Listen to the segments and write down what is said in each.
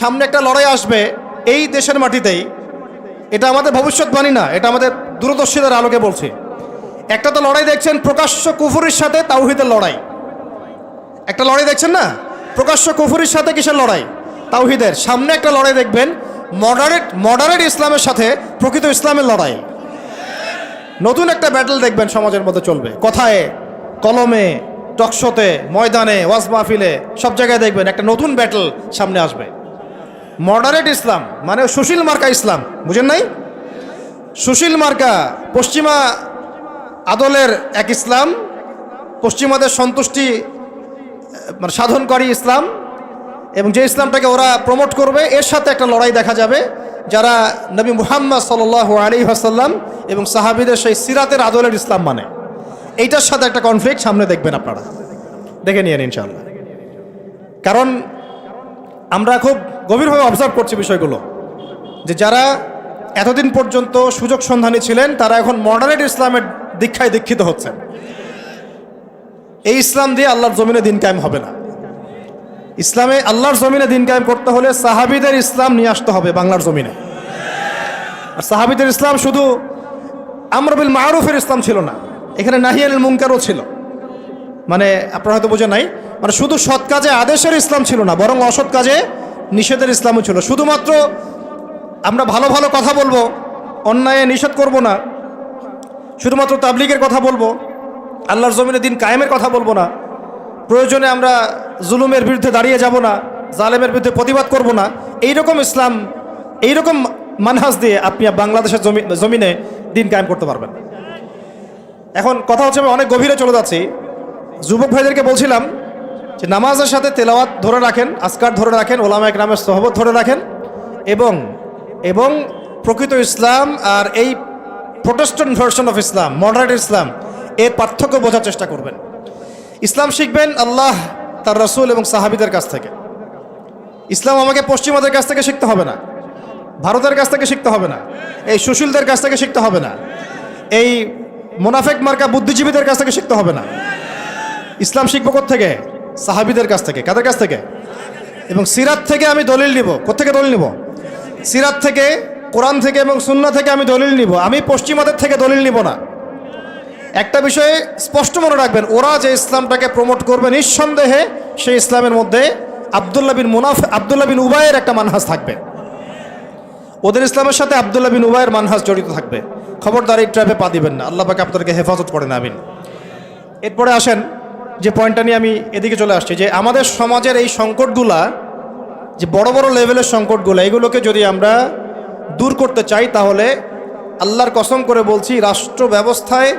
সামনে একটা লড়াই আসবে এই দেশের মাটিতেই। এটা আমাদের ভবিষ্যৎবাণী না, এটা আমাদের দূরদর্শীদের আলোকে বলছি। একটা তো লড়াই দেখছেন প্রকাশ্য কুফুরির সাথে তাওহিদের লড়াই। একটা লড়াই দেখছেন না? প্রকাশ্য কুফুরির সাথে কিসের লড়াই? তাওহিদের। সামনে একটা লড়াই দেখবেন মডারেট মডারেট ইসলামের সাথে প্রকৃত ইসলামের লড়াই। নতুন একটা ব্যাটল দেখবেন সমাজের মধ্যে চলবে। কথায়, কলমে, টকশোতে, ময়দানে, ওয়াজ মাহফিলে, সব জায়গায় দেখবেন একটা নতুন ব্যাটল সামনে আসবে। মডারেট ইসলাম মানে সুশীল মার্কা ইসলাম বুঝেন নাই? সুশীল মার্কা পশ্চিমা আদলের এক ইসলাম পশ্চিমাদের সন্তুষ্টি মানে সাধনকারী ইসলাম এবং যে ইসলামটাকে ওরা প্রমোট করবে, এর সাথে একটা লড়াই দেখা যাবে, যারা নবী মুহাম্মদ সাল আলী আসাল্লাম এবং সাহাবিদের সেই সিরাতের আদলের ইসলাম মানে। এইটার সাথে একটা কনফ্লিক্ট সামনে দেখবেন আপনারা। দেখে নিয়েন ইনশাল্লাহ কারণ আমরা খুব গভীরভাবে অবজার্ভ করছি বিষয়গুলো। যে যারা এতদিন পর্যন্ত সুযোগ সন্ধানী ছিলেন, তারা এখন মডারেট ইসলামের দীক্ষায় দীক্ষিত হচ্ছেন। এই ইসলাম দিয়ে আল্লাহর জমিনে দিন কায়েম হবে না। ইসলামে আল্লাহর জমিনে দিন কায়েম করতে হলে সাহাবিদের ইসলাম নিয়ে আসতে হবে বাংলার জমিনে। আর সাহাবিদের ইসলাম শুধু আমরবিল মারুফের ইসলাম ছিল না, এখানে নাহিয়াল মুঙ্কারও ছিল। মানে আপনারা হয়তো বোঝেন নাই মানে শুধু সৎ কাজে আদেশের ইসলাম ছিল না, বরং অসৎ কাজে নিষেধের ইসলামও ছিল। শুধুমাত্র আমরা ভালো ভালো কথা বলব, অন্যায় নিষেধ করব না, শুধুমাত্র তাবলিগের কথা বলব, আল্লাহর জমিনে দিন কায়েমের কথা বলব না, প্রয়োজনে আমরা জুলুমের বিরুদ্ধে দাঁড়িয়ে যাব না, জালেমের বিরুদ্ধে প্রতিবাদ করব না, এইরকম ইসলাম, এইরকম মানহাজ দিয়ে আপনি বাংলাদেশের জমি, জমিনে দিন কায়েম করতে পারবেন। এখন কথা হচ্ছে আমি অনেক গভীরে চলে যাচ্ছি। যুবক ভাইদেরকে বলছিলাম যে নামাজের সাথে তেলাওয়াত ধরে রাখেন আসকার ধরে রাখেন ওলামা একরামের সহবত ধরে রাখেন এবং এবং প্রকৃত ইসলাম আর এই Protestant version of Islam moderate Islam এর পার্থক্য বোঝার চেষ্টা করবেন। ইসলাম শিখবেন আল্লাহ, তার রসুল এবং সাহাবিদের কাছ থেকে। ইসলাম আমাকে পশ্চিমাদের কাছ থেকে শিখতে হবে না, ভারতের কাছ থেকে শিখতে হবে না, এই সুশীলদের কাছ থেকে শিখতে হবে না, এই মোনাফেক মার্কা বুদ্ধিজীবীদের কাছ থেকে শিখতে হবে না। ইসলাম শিখব থেকে সাহাবিদের কাছ থেকে। কাদের কাছ থেকে? এবং সিরাত থেকে আমি দলিল নিব। কোথেকে দলিল নিব? সিরাত থেকে, কোরআন থেকে এবং সুন্না থেকে আমি দলিল নিব। আমি পশ্চিমাদের থেকে দলিল নিব না। একটা বিষয়ে স্পষ্ট মনে রাখবেন, ওরা যে ইসলামটাকে প্রমোট করবে নিঃসন্দেহে সেই ইসলামের মধ্যে আবদুল্লাহ বিন মুনাফ, আবদুল্লাহ বিন উবায়ের একটা মানহাজ থাকবে। ওদের ইসলামের সাথে আবদুল্লাহ বিন উবায়ের মানহাজ জড়িত থাকবে। খবরদার এই ট্র্যাপে পা দিবেন না। আল্লাহ পাকে আপনাদেরকে হেফাজত করেন, আমিন। এরপরে আসেন যে পয়েন্টটা নিয়ে আমি এদিকে চলে আসছি, যে আমাদের সমাজের এই সংকটগুলা, যে বড় বড় লেভেলের সংকটগুলো, এগুলোকে যদি আমরা দূর করতে চাই, তাহলে আল্লাহর কসম করে বলছি, রাষ্ট্র ব্যবস্থায়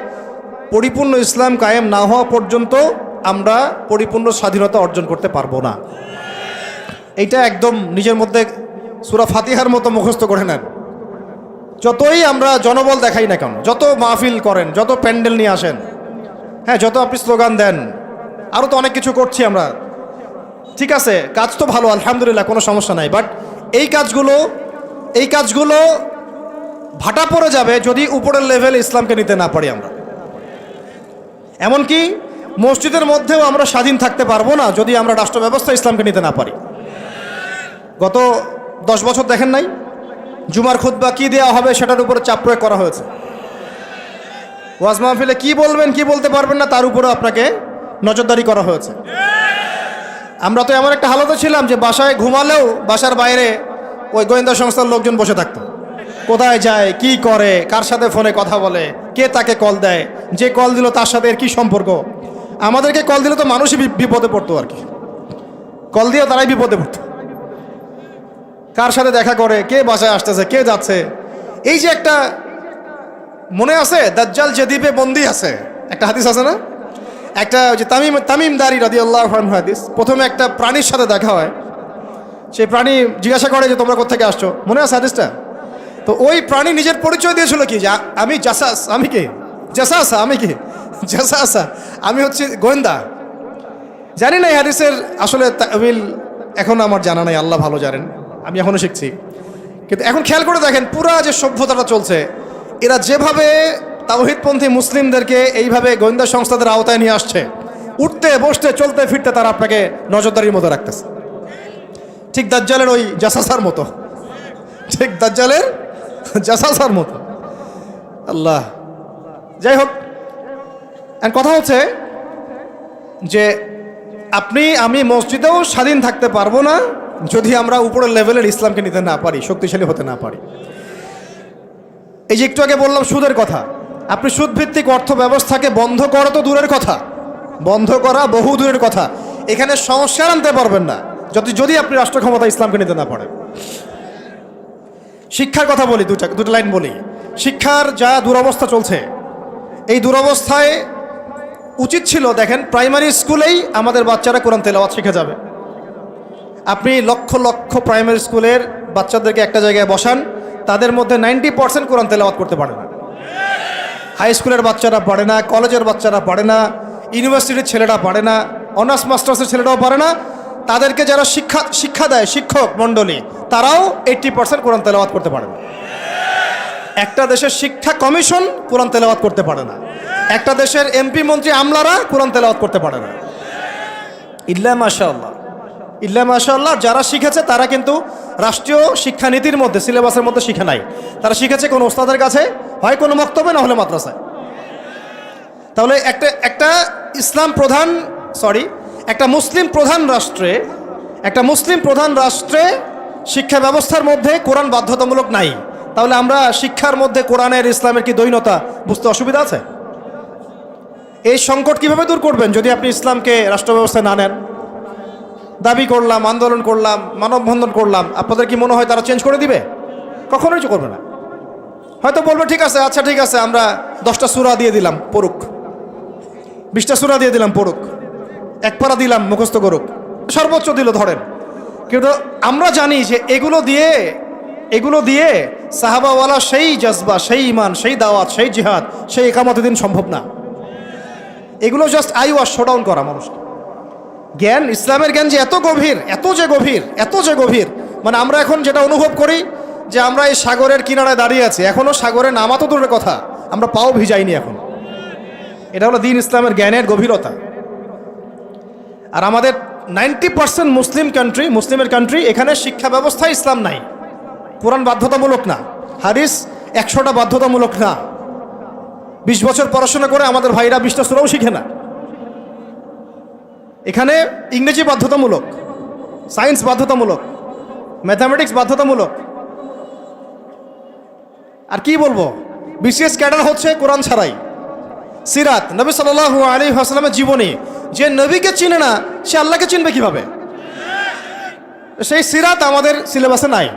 পরিপূর্ণ ইসলাম কায়েম না হওয়া পর্যন্ত আমরা পরিপূর্ণ স্বাধীনতা অর্জন করতে পারব না। এইটা একদম নিজের মধ্যে সুরা ফাতিহার মতো মুখস্থ করে নেন। যতই আমরা জনবল দেখাই না কেন, যত মাহফিল করেন, যত প্যান্ডেল নিয়ে আসেন হ্যাঁ যত আপনি স্লোগান দেন আরও তো অনেক কিছু করছি আমরা। ঠিক আছে, কাজ তো ভালো, আলহামদুলিল্লাহ, কোনো সমস্যা নাই। বাট এই কাজগুলো এই কাজগুলো ভাটা পড়ে যাবে যদি উপরের লেভেল ইসলামকে নিতে না পারি আমরা। এমনকি মসজিদের মধ্যেও আমরা স্বাধীন থাকতে পারব না যদি আমরা রাষ্ট্র ব্যবস্থা ইসলামকে নিতে না পারি। গত দশ বছর দেখেন নাই? জুমার খুদ্া কি দেওয়া হবে সেটার উপরে চাপ প্রয়োগ করা হয়েছে। ওয়াজ মাহফিলে কি বলবেন, কি বলতে পারবেন না, তার উপরে আপনাকে নজরদারি করা হয়েছে। আমরা তো এমন একটা হালতে ছিলাম যে বাসায় ঘুমালেও বাসার বাইরে ওই গোয়েন্দা সংস্থার লোকজন বসে থাকতো। কোথায় যায়, কি করে, কার সাথে ফোনে কথা বলে, কে তাকে কল দেয়, যে কল দিল তার সাথে এর কি সম্পর্ক? আমাদেরকে কল দিলে তো মানুষই বিপদে পড়তো আর কি। কল দিয়ে তারাই বিপদে পড়তো। কার সাথে দেখা করে, কে বাসায় আসতেছে, কে যাচ্ছে? এই যে একটা মনে আছে, দাজ্জাল যে দ্বীপে বন্দি আছে, একটা হাদিস আছে না? একটা যে তামিম, তামিমদারি রাদি আল্লাহ হাদিস। প্রথমে একটা প্রাণীর সাথে দেখা হয়। সেই প্রাণী জিজ্ঞাসা করে যে, তোমরা কোথেকে আসছো? মনে আছে হাদিসটা? তো ওই প্রাণী নিজের পরিচয় দিয়েছিল কি? যে, আমি জাসাস, আমি কে? জাসাসা, আমি কি? জাসাসা, আমি হচ্ছে গোয়েন্দা। জানি না এই হাদিসের আসলে তাবিল এখন আমার জানা নাই, আল্লাহ ভালো জানেন, আমি এখনও শিখছি। কিন্তু এখন খেয়াল করে দেখেন, পুরা যে সভ্যতাটা চলছে, এরা যেভাবে তাওহিদপন্থী মুসলিমদেরকে এইভাবে গোয়েন্দা সংস্থাদের আওতায় নিয়ে আসছে। উঠতে, বসতে, চলতে, ফিরতে তারা আপনাকে নজরদারির মতো রাখতেছে। ঠিক দাজ্জালের ওই জাসাসার মতো। ঠিক দাজ্জালের জাসাসার মতো। আল্লাহ। যাই হোক কথা হচ্ছে যে আপনি, আমি মসজিদেও স্বাধীন থাকতে পারব না যদি আমরা উপরের লেভেলের ইসলামকে নিতে না পারি, শক্তিশালী হতে না পারি। এই যে একটু আগে বললাম সুদের কথা। আপনি সুদভিত্তিক অর্থ ব্যবস্থাকে বন্ধ করা তো দূরের কথা। বন্ধ করা বহু দূরের কথা। এখানে সংস্কার আনতে পারবেন না। যদি যদি আপনি রাষ্ট্র ক্ষমতা ইসলামকে নিতে না পারেন। শিক্ষার কথা বলি দুটা দুটো লাইন বলি। শিক্ষার যা দুরবস্থা চলছে, এই দুরবস্থায় উচিত ছিল, দেখেন, প্রাইমারি স্কুলেই আমাদের বাচ্চারা কোরআন তেলাওয়াত শিখে যাবে। আপনি লক্ষ লক্ষ প্রাইমারি স্কুলের বাচ্চাদেরকে একটা জায়গায় বসান, তাদের মধ্যে নাইনটি পার্সেন্ট কোরআন তেলাওয়াত করতে পারে না। হাই স্কুলের বাচ্চারা পড়ে না কলেজের বাচ্চারা পড়ে না ইউনিভার্সিটির ছেলেরা পারে না অনার্স মাস্টার্সের ছেলেরাও পড়ে না। তাদেরকে যারা শিক্ষা শিক্ষা দেয়, শিক্ষক মণ্ডলী, তারাও এইট্টি পার্সেন্ট কোরআন তেলাওয়াত করতে পারে না। একটা দেশের শিক্ষা কমিশন কোরআন তেলাওয়াত করতে পারে না। একটা দেশের এমপি মন্ত্রী আমলারা কোরআন তেলাওয়াত করতে পারে না। ইল্লা মাশাআল্লাহ। ইল্লা মাশাআল্লাহ, যারা শিখেছে তারা কিন্তু রাষ্ট্রীয় শিক্ষানীতির মধ্যে সিলেবাসের মধ্যে শিখে নাই। তারা শিখেছে কোন ওস্তাদের কাছে? হয় কোনো বক্তব্যে না হলে মাদ্রাসায়। তাহলে একটা একটা ইসলাম প্রধান সরি একটা মুসলিম প্রধান রাষ্ট্রে, একটা মুসলিম প্রধান রাষ্ট্রে শিক্ষা ব্যবস্থার মধ্যে কোরআন বাধ্যতামূলক নাই। তাহলে আমরা শিক্ষার মধ্যে কোরআনের, ইসলামের কি দৈনতা বুঝতে অসুবিধা আছে? এই সংকট কীভাবে দূর করবেন যদি আপনি ইসলামকে রাষ্ট্র ব্যবস্থায় না নেন? দাবি করলাম, আন্দোলন করলাম, মানববন্ধন করলাম, আপনাদের কি মনে হয় তারা চেঞ্জ করে দিবে? কখনোই করবে না। হয়তো বলবে, ঠিক আছে আচ্ছা ঠিক আছে, আমরা দশটা সুরা দিয়ে দিলাম, পড়ুক। বিশটা সুরা দিয়ে দিলাম, পড়ুক। এক পারা দিলাম, মুখস্থ করুক। সর্বোচ্চ দিল, ধরেন। কিন্তু আমরা জানি যে এগুলো দিয়ে এগুলো দিয়ে সাহাবাওয়ালা সেই জজবা, সেই ইমান সেই দাওয়াত, সেই জিহাদ, সেই একামত দিন সম্ভব না। এগুলো জাস্ট আই ওয়াশ শোডাউন করা মানুষকে। জ্ঞান, ইসলামের জ্ঞান যে এত গভীর, এত যে গভীর, এত যে গভীর মানে আমরা এখন যেটা অনুভব করি যে আমরা এই সাগরের কিনারায় দাঁড়িয়ে আছি। এখনও সাগরে নামা তো দূরের কথা। আমরা পাও ভিজাইনি এখন। এটা হলো দিন ইসলামের জ্ঞানের গভীরতা। আর আমাদের নাইনটি পার্সেন্ট মুসলিম কান্ট্রি মুসলিমের কান্ট্রি এখানে শিক্ষা ব্যবস্থা ইসলাম নাই। কোরআন বাধ্যতামূলক না। হারিস একশোটা বাধ্যতামূলক না। বিশ বছর পড়াশোনা করে আমাদের ভাইরা বিশটা শিখে না। এখানে ইংরেজি বাধ্যতামূলক, সায়েন্স বাধ্যতামূলক, ম্যাথামেটিক্স বাধ্যতামূলক আর কি বলব? বিসিএস ক্যাডার হচ্ছে কোরআন ছাড়াই। সিরাত, নবী সাল আলী আসলামের জীবনী। যে নবীকে চিনে না, সে আল্লাহকে চিনবে কীভাবে? সেই সিরাত আমাদের সিলেবাসে নাই।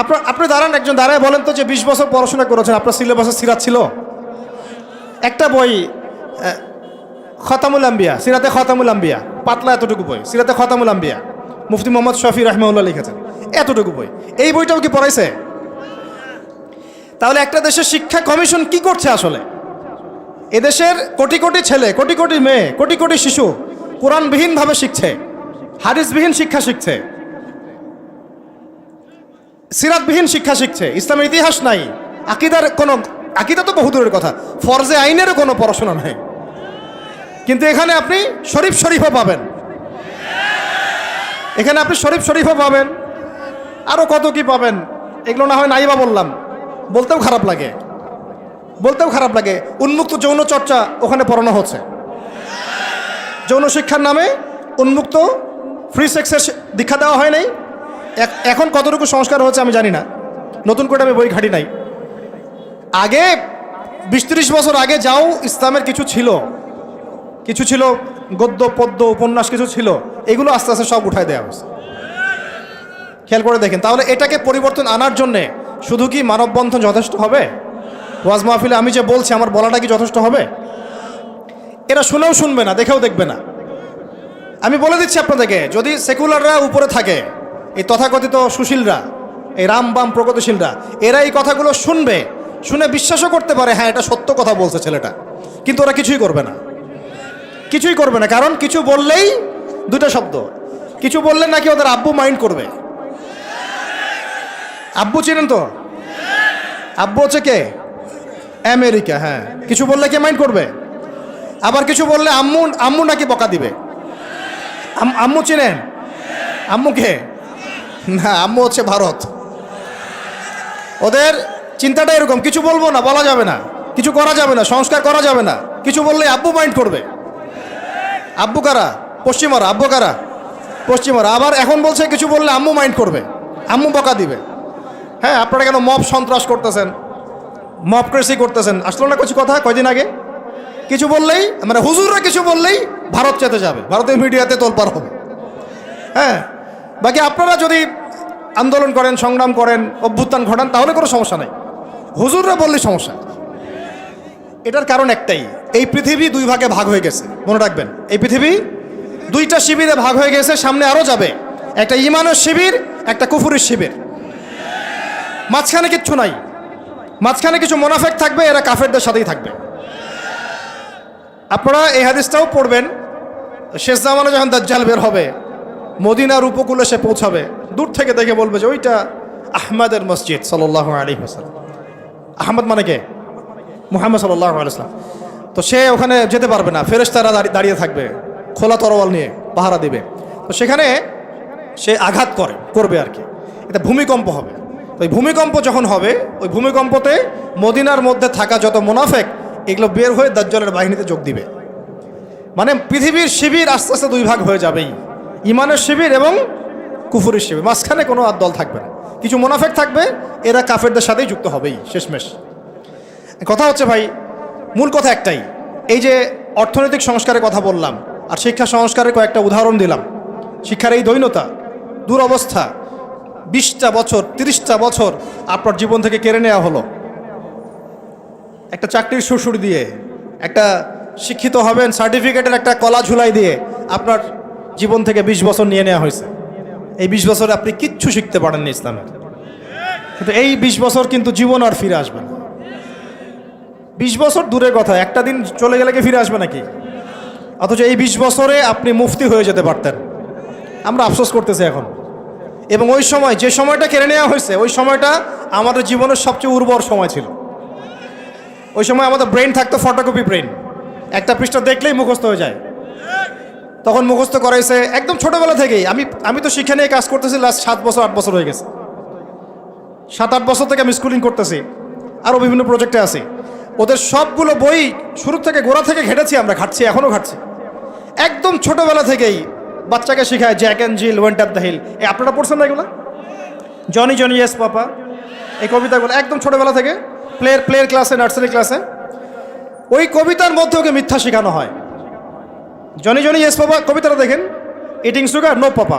আপনার আপনি দাঁড়ান, একজন দাঁড়ায় বলেন তো যে বিশ বছর পড়াশোনা করেছেন, আপনার সিলেবাসে সিরাত ছিল? একটা বই খতামুল আম্বিয়া, সিরাতে খতামুল আম্বিয়া, পাতলা এতটুকু বই, সিরাতে খতামুল আম্বিয়া, মুফতি মোহাম্মদ শফি রহমাউল্লাহ লিখেছেন, এতটুকু বই। এই বইটাও কি পড়াইছে? তাহলে একটা দেশের শিক্ষা কমিশন কি করছে আসলে? এদেশের কোটি কোটি ছেলে, কোটি কোটি মেয়ে, কোটি কোটি শিশু কোরআনবিহীনভাবে শিখছে, হাদিসবিহীন শিক্ষা শিখছে, সিরাতবিহীন শিক্ষা শিখছে, ইসলামের ইতিহাস নাই, আকিদার কোনো, আকিদা তো বহুদূরের কথা, ফরজে আইনেরও কোনো পড়াশোনা নাই। কিন্তু এখানে আপনি শরীফ শরীফও পাবেন। এখানে আপনি শরীফ শরীফও পাবেন। আরও কত কি পাবেন? এগুলো না হয় নাইবা বললাম। বলতেও খারাপ লাগে। বলতেও খারাপ লাগে। উন্মুক্ত যৌন চর্চা ওখানে পড়ানো হচ্ছে। যৌন শিক্ষার নামে উন্মুক্ত ফ্রি সেক্সের দীক্ষা দেওয়া হয় নাই। এখন কতটুকু সংস্কার হচ্ছে আমি জানি না। নতুন করে আমি বই ঘাটি নাই। আগে বিশ বছর আগে যাও ইসলামের কিছু ছিল। কিছু ছিল গদ্য, পদ্য, উপন্যাস কিছু ছিল। এগুলো আস্তে আস্তে সব উঠায় দেওয়া হয়েছে। খেয়াল করে দেখেন। তাহলে এটাকে পরিবর্তন আনার জন্যে শুধু কি মানববন্ধন যথেষ্ট হবে? ওয়াজ মাহফিলে আমি যে বলছি, আমার বলাটা কি যথেষ্ট হবে? এরা শুনেও শুনবে না, দেখেও দেখবে না। আমি বলে দিচ্ছি আপনাদেরকে, যদি সেকুলাররা উপরে থাকে, এই তথাকথিত সুশীলরা, এই রাম বাম প্রগতিশীলরা, এরা এই কথাগুলো শুনবে, শুনে বিশ্বাসও করতে পারে হ্যাঁ এটা সত্য কথা বলছে ছেলেটা, কিন্তু ওরা কিছুই করবে না। কিছুই করবে না, কারণ কিছু বললেই দুটো শব্দ, কিছু বললে নাকি ওদের আব্বু মাইন্ড করবে। আব্বু চিনেন তো? আব্বু হচ্ছে কে? আমেরিকা হ্যাঁ। কিছু বললে কে মাইন্ড করবে? আবার কিছু বললে আম্মু আম্মু নাকি বকা দিবে? আম- আম্মু চিনেন? আম্মুকে না, আম্মু হচ্ছে ভারত। ওদের চিন্তাটা এরকম, কিছু বলব না, বলা যাবে না। কিছু করা যাবে না, সংস্কার করা যাবে না। কিছু বললে আব্বু মাইন্ড করবে। আব্বু কারা? পশ্চিমারা। আব্বু কারা? পশ্চিমারা। আবার এখন বলছে, কিছু বললে আম্মু মাইন্ড করবে। আম্মু বকা দিবে। হ্যাঁ আপনারা কেন মব সন্ত্রাস করতেছেন? মব ক্রেসি করতেছেন? আসলো না কিছু কথা কয়দিন আগে? কিছু বললেই মানে হুজুররা কিছু বললেই ভারত চেতে যাবে, ভারতের মিডিয়াতে তোলপার হবে। হ্যাঁ বাকি আপনারা যদি আন্দোলন করেন, সংগ্রাম করেন, অভ্যুত্থান ঘটান, তাহলে কোনো সমস্যা নেই। হুজুররা বললে সমস্যা। এটার কারণ একটাই, এই পৃথিবী দুই ভাগে ভাগ হয়ে গেছে, মনে রাখবেন। এই পৃথিবী দুইটা শিবিরে ভাগ হয়ে গেছে, সামনে আরও যাবে। একটা ইমানের শিবির, একটা কুফুরের শিবির। মাঝখানে কিচ্ছু নাই। মাঝখানে কিছু মোনাফেক থাকবে, এরা কাফেরদের সাথেই থাকবে। আপনারা এই হাদিসটাও পড়বেন, শেষ জামানে যখন দাজ্জাল বের হবে, মদিনার উপকূলে সে পৌঁছাবে, দূর থেকে দেখে বলবে যে ওইটা আহমদের মসজিদ সাল্লাহ আলী হাসান আহমদ মানে কে? মুহাম্মদ সাল্লাহ আলাইসলাম তো সে ওখানে যেতে পারবে না, ফেরেশতারা দাঁড়ি- দাঁড়িয়ে থাকবে, খোলা তরোয়াল নিয়ে পাহারা দিবে। তো সেখানে সে আঘাত করে, করবে আর কি। এটা ভূমিকম্প হবে। তো ওই ভূমিকম্প যখন হবে, ওই ভূমিকম্পতে মদিনার মধ্যে থাকা যত মুনাফেক, এগুলো বের হয়ে দাজ্জালের বাহিনীতে যোগ দিবে। মানে পৃথিবীর শিবির আস্তে আস্তে দুই ভাগ হয়ে যাবেই। ইমানের শিবির এবং কুফুরের শিবির। মাঝখানে কোনো আর দল থাকবে না। কিছু মোনাফেক থাকবে, এরা কাফেরদের সাথেই যুক্ত হবেই, শেষমেশ। কথা হচ্ছে ভাই, মূল কথা একটাই। এই যে অর্থনৈতিক সংস্কারের কথা বললাম, আর শিক্ষা সংস্কারের কয়েকটা উদাহরণ দিলাম। শিক্ষার এই দৈনতা দুরবস্থা বিশটা বছর, তিরিশটা বছর আপনার জীবন থেকে কেড়ে নেওয়া হলো। একটা চাকরির শ্বশুর দিয়ে, একটা শিক্ষিত হবেন সার্টিফিকেটের একটা কলা ঝুলাই দিয়ে আপনার জীবন থেকে বিশ বছর নিয়ে নেওয়া হয়েছে। এই বিশ বছরে আপনি কিচ্ছু শিখতে পারেননি ইসলামের কিন্তু এই বিশ বছর কিন্তু জীবন আর ফিরে আসবে না। বিশ বছর দূরের কথা, একটা দিন চলে গেলে কি ফিরে আসবে নাকি? অথচ এই বিশ বছরে আপনি মুফতি হয়ে যেতে পারতেন। আমরা আফসোস করতেছি এখন। এবং ওই সময় যে সময়টা কেড়ে নেওয়া হয়েছে, ওই সময়টা আমাদের জীবনের সবচেয়ে উর্বর সময় ছিল। ওই সময় আমাদের ব্রেন থাকতো ফটোকপি ব্রেন একটা পৃষ্ঠা দেখলেই মুখস্থ হয়ে যায়। তখন মুখস্থ করাইছে একদম ছোটোবেলা থেকেই। আমি আমি তো শিক্ষা নিয়ে কাজ করতেছি লাস্ট সাত বছর, আট বছর হয়ে গেছে। সাত, আট বছর থেকে আমি স্কুলিং করতেছি আরও বিভিন্ন প্রজেক্টে আছি। ওদের সবগুলো বই শুরু থেকে গোড়া থেকে ঘেটেছি আমরা, ঘাটছি, এখনও ঘাটছি। একদম ছোটোবেলা থেকেই বাচ্চাকে শেখায় Jack and Jill, went of the hill. এ আপনারা পড়ছেন না এগুলো? Johnny Johnny yes papa. এই কবিতাগুলো একদম ছোটবেলা থেকে প্লেয়ার প্লেয়ার ক্লাসে নার্সারি ক্লাসে ওই কবিতার মধ্যে ওকে মিথ্যা শেখানো হয়। জনি জনি ইয়েস পাপা, কবিতাটা দেখেন। Eating sugar no papa.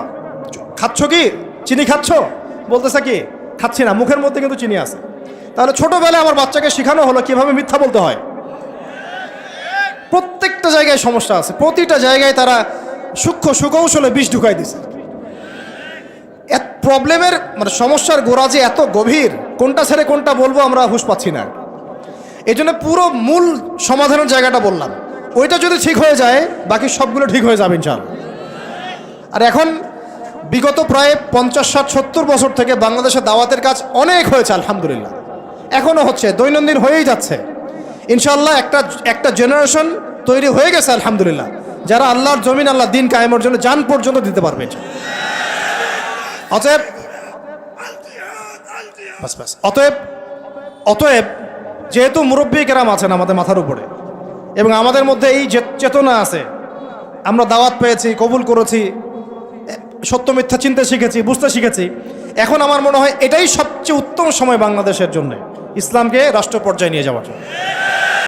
খাচ্ছ কি? চিনি খাচ্ছ? বলতেছে কি? খাচ্ছি না, মুখের মধ্যে কিন্তু চিনি আছে। তাহলে ছোটবেলায় আমার বাচ্চাকে শেখানো হলো কীভাবে মিথ্যা বলতে হয়? প্রত্যেকটা জায়গায় সমস্যা আছে। প্রতিটা জায়গায় তারা সূক্ষ্ম সুকৌশলে বিষ ঢুকাই দিছে। এক প্রবলেমের মানে সমস্যার গোড়া যে এত গভীর, কোনটা ছেড়ে কোনটা বলব আমরা হুঁশ পাচ্ছি না। এই জন্য পুরো মূল সমাধানের জায়গাটা বললাম। ওইটা যদি ঠিক হয়ে যায়, বাকি সবগুলো ঠিক হয়ে যাবে ইনশাল আর এখন বিগত প্রায় পঞ্চাশ, ষাট, সত্তর বছর থেকে বাংলাদেশের দাওয়াতের কাজ অনেক হয়েছে, আলহামদুলিল্লাহ। এখনও হচ্ছে, দৈনন্দিন হয়েই যাচ্ছে। ইনশাল্লাহ একটা একটা জেনারেশন তৈরি হয়ে গেছে, আলহামদুলিল্লাহ। যারা আল্লাহর জমিন, আল্লাহ দিন কায়েমের জন্য যান পর্যন্ত দিতে পারবে। অতএব অতএব অতএব যেহেতু মুরব্বী কেরাম আছেন আমাদের মাথার উপরে, এবং আমাদের মধ্যে এই চেতনা আছে, আমরা দাওয়াত পেয়েছি, কবুল করেছি সত্য, মিথ্যা চিনতে শিখেছি, বুঝতে শিখেছি, এখন আমার মনে হয় এটাই সবচেয়ে উত্তম সময় বাংলাদেশের জন্য, ইসলামকে রাষ্ট্র পর্যায়ে নিয়ে যাওয়ার জন্য।